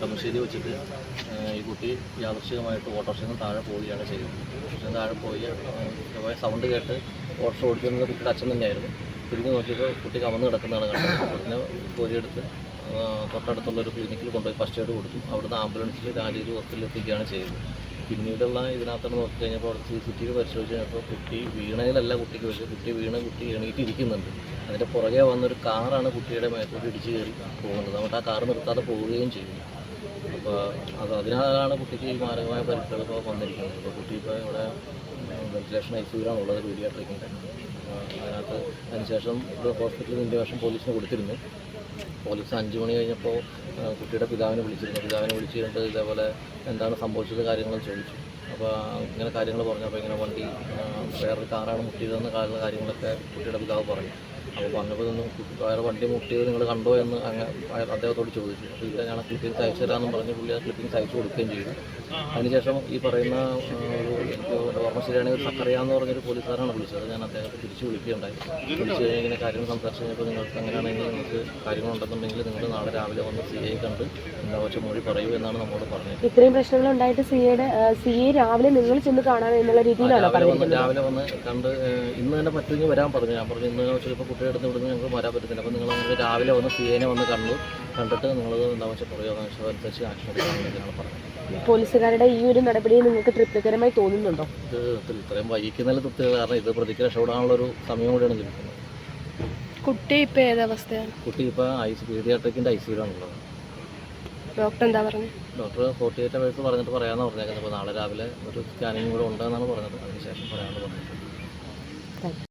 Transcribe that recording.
കട്ടമശ്ശേരി വെച്ചിട്ട് ഈ കുട്ടി യാദൃശികമായിട്ട് ഓട്ടോറിക്ഷയിൽ താഴെ പോവുകയാണ് ചെയ്തത്. ഓട്ടോറിക്ഷയിൽ താഴെ പോയി സൗണ്ട് കേട്ട് ഓട്ടോറിക്ഷ ഓടിക്കുന്നത് കുട്ടിയുടെ അച്ഛൻ തന്നെയായിരുന്നു. തിരിഞ്ഞ് നോക്കിയപ്പോൾ കുട്ടി കവന്ന് കിടക്കുന്നതാണ് കണ്ടത്. പിന്നെ കോരിയെടുത്ത് തൊട്ടടുത്തുള്ള ഒരു ക്ലിനിക്കിൽ കൊണ്ടുപോയി ഫസ്റ്റ് എയ്ഡ് കൊടുത്തു. അവിടുന്ന് ആംബുലൻസിൽ രാജീവ് ഹോസ്പിറ്റലിൽ എത്തിക്കുകയാണ് ചെയ്തത്. പിന്നീടുള്ള ഇതിനകത്തുനിന്ന് നോക്കി കഴിഞ്ഞപ്പോൾ അവിടെ സി സി ടി വി പരിശോധിച്ച് കഴിഞ്ഞപ്പോൾ കുട്ടി വീണയിലല്ല കുട്ടിക്ക് പക്ഷേ കുട്ടി വീണ് കുട്ടി എണീറ്റിരിക്കുന്നുണ്ട്. അതിന്റെ പുറകെ വന്നൊരു കാറാണ് കുട്ടിയുടെ മേത്തോട്ട് ഇടിച്ച് കയറി പോകുന്നത്. അതുകൊണ്ട് ആ കാർ നിർത്താതെ പോവുകയും ചെയ്യുന്നു അപ്പോൾ അത് അതിനാലാണ് കുട്ടിക്ക് മാരകമായ പരിക്കുകളൊക്കെ ഇപ്പോൾ വന്നിരിക്കുന്നത്. അപ്പോൾ കുട്ടി ഇപ്പോൾ ഇവിടെ വെന്റിലേഷൻ ഐ സിയിലാണ് ഉള്ളത് പീഡിയാട്രിക്കിന്റെ അതിനകത്ത് അതിനുശേഷം ഇവിടെ ഹോസ്പിറ്റലിൽ ഇൻഡിവേഷൻ പോലീസിന് കൊടുത്തിരുന്നു. പോലീസ് അഞ്ച് മണി കഴിഞ്ഞപ്പോൾ കുട്ടിയുടെ പിതാവിനെ വിളിച്ചിരുന്നു. പിതാവിനെ വിളിച്ചിരുന്നിട്ട് ഇതേപോലെ എന്താണ് സംഭവിച്ചത് കാര്യങ്ങൾ ചോദിച്ചു. അപ്പോൾ ഇങ്ങനെ കാര്യങ്ങൾ പറഞ്ഞപ്പോൾ ഇങ്ങനെ വണ്ടി വേറൊരു കാറാണ് മുട്ടിയതെന്ന് കാര്യങ്ങളൊക്കെ കുട്ടിയുടെ പിതാവ് പറഞ്ഞു. അപ്പോൾ പറഞ്ഞപ്പോൾ ഇതൊന്നും വേറെ വണ്ടി മുട്ടിയത് നിങ്ങൾ കണ്ടോ എന്ന് അങ്ങ് അദ്ദേഹത്തോട് ചോദിച്ചു. അപ്പോൾ ഇല്ല ഞാൻ ക്ലിപ്പിംഗ്സ് അയച്ചു തരാമെന്ന് പറഞ്ഞ് പുള്ളി ആ ക്ലിപ്പിംഗ്സ് അയച്ചു കൊടുക്കുകയും ചെയ്തു. അതിനുശേഷം ഈ പറയുന്ന ഒരു എനിക്ക് ഓർമ്മ ശരിയാണെങ്കിൽ ഒരു സക്കറിയ എന്ന് പറഞ്ഞൊരു പോലീസുകാരാണ് വിളിച്ചത് ഞാൻ അദ്ദേഹത്തെ തിരിച്ച് വിളിക്കുകയുണ്ടായി. വിളിച്ച് കഴിഞ്ഞാൽ ഇങ്ങനെ കാര്യങ്ങൾ സംസാരിച്ച് കഴിഞ്ഞപ്പോൾ നിങ്ങൾക്ക് അങ്ങനെയാണെങ്കിൽ നിങ്ങൾക്ക് കാര്യങ്ങളുണ്ടെന്നുണ്ടെങ്കിൽ നിങ്ങൾ നാളെ രാവിലെ വന്ന് സി ഐ കണ്ട് എന്താ വെച്ച മൊഴി പറയൂ എന്നാണ് നമ്മളോട് പറഞ്ഞത്. ഇത്രയും പ്രശ്നങ്ങൾ ഉണ്ടായിട്ട് സിയുടെ സി എ രാവിലെ നിങ്ങൾ ചെന്ന് കാണാൻ എന്നുള്ള രീതിയിലാണ് രാവിലെ വന്ന് പറഞ്ഞിരിക്കുന്നത്? രാവിലെ വന്ന് കണ്ട് ഇന്ന് തന്നെ പറ്റുമെങ്കിൽ വരാൻ പറഞ്ഞു. ഞാൻ പറഞ്ഞു ഇന്ന് ചിലപ്പോൾ കുട്ടിയുടെ അടുത്ത് ഇവിടുന്ന് ഞങ്ങൾക്ക് വരാൻ പറ്റത്തില്ല. അപ്പോൾ നിങ്ങൾ അങ്ങനെ രാവിലെ വന്ന് സി ഐനെ വന്ന് കണ്ടു. കണ്ടിട്ട് നിങ്ങൾ എന്താ വെച്ചാൽ പറയുക അനുസരിച്ച് ആക്ഷൻ എടുക്കാമെന്നാണ് പറഞ്ഞത്. പോലീസുകാരുടെ ഈ ഒരു നടപടി നിങ്ങൾക്ക് തൃപ്തികരമായി തോന്നുന്നുണ്ടോ? ഇത് ഇത്ര- ഇത്രയും വൈകിക്കുന്നതിൽ തൃപ്തി കാരണം ഇത് പ്രതിക്ക് രക്ഷപ്പെടാനുള്ള ഒരു സമയം കൂടിയാണ് ലഭിക്കുന്നത്. കുട്ടി ഇപ്പൊ ഏതവസ്ഥയാണ് കുട്ടി ഇപ്പോൾ ഐ സി പീഡിയാട്രിക്കിന്റെ ഡോക്ടർ എന്താ പറഞ്ഞത് ഡോക്ടർ ഫോർട്ടി എയ്റ്റ് അവേഴ്സ് പറഞ്ഞിട്ട് പറയാമെന്ന് പറഞ്ഞേക്കുന്നത്. അപ്പോൾ നാളെ രാവിലെ ഒരു സ്കാനിങ് കൂടെ ഉണ്ടെന്നാണ് പറഞ്ഞത്. അതിനുശേഷം പറയാമെന്ന് പറഞ്ഞത്